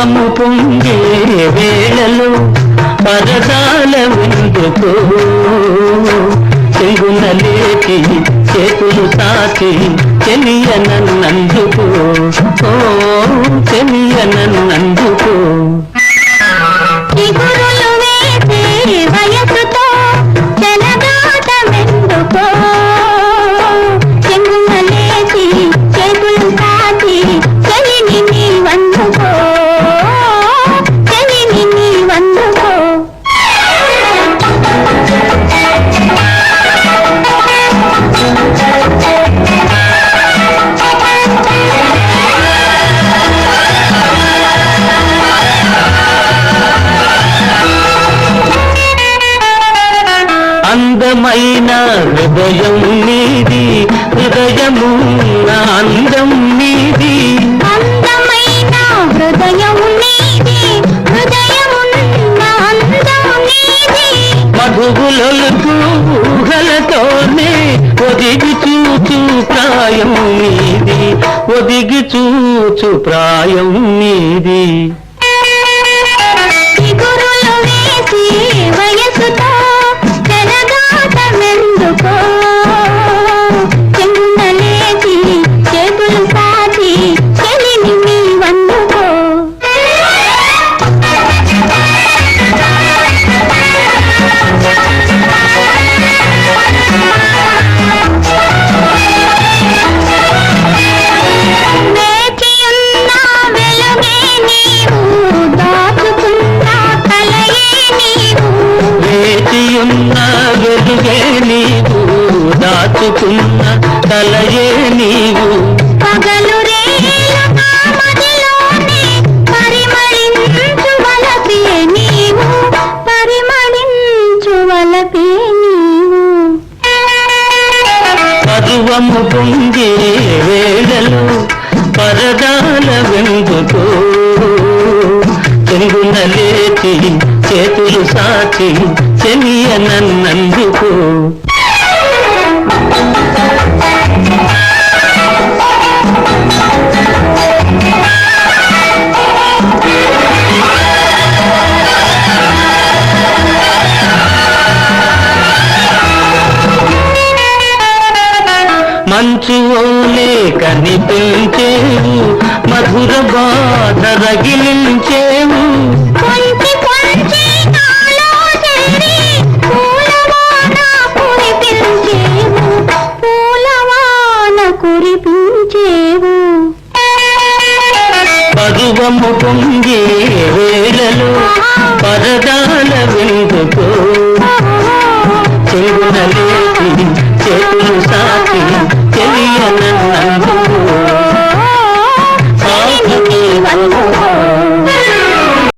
భావము పొంగే వేళలో పరదాల ఉండుకో చెంగున లేచి చేతులు తాకి చెలియనన్నందుకో ఓ చెలియనన్నందుకో అందమైన హృదయం నీది హృదయము అందం నీది. అందమైన హృదయం నీది ఊహలతోనే ఒదిగి చూచు ప్రాయం నీది ఒదిగి చూచు ప్రాయం నీది. దాచుకున్న తలయే నీవు. పగలు పరువము పొంగే వేళలు పరదాల వెందుకు చెంగున లేచి చేతులు సాచి చెలియనన్నందుకు మంచు మంచు మంచివోలే కనిపించేవు మధుర బాధ రగిలించేవు. పొంగే వేళలో పరదాల విందుకో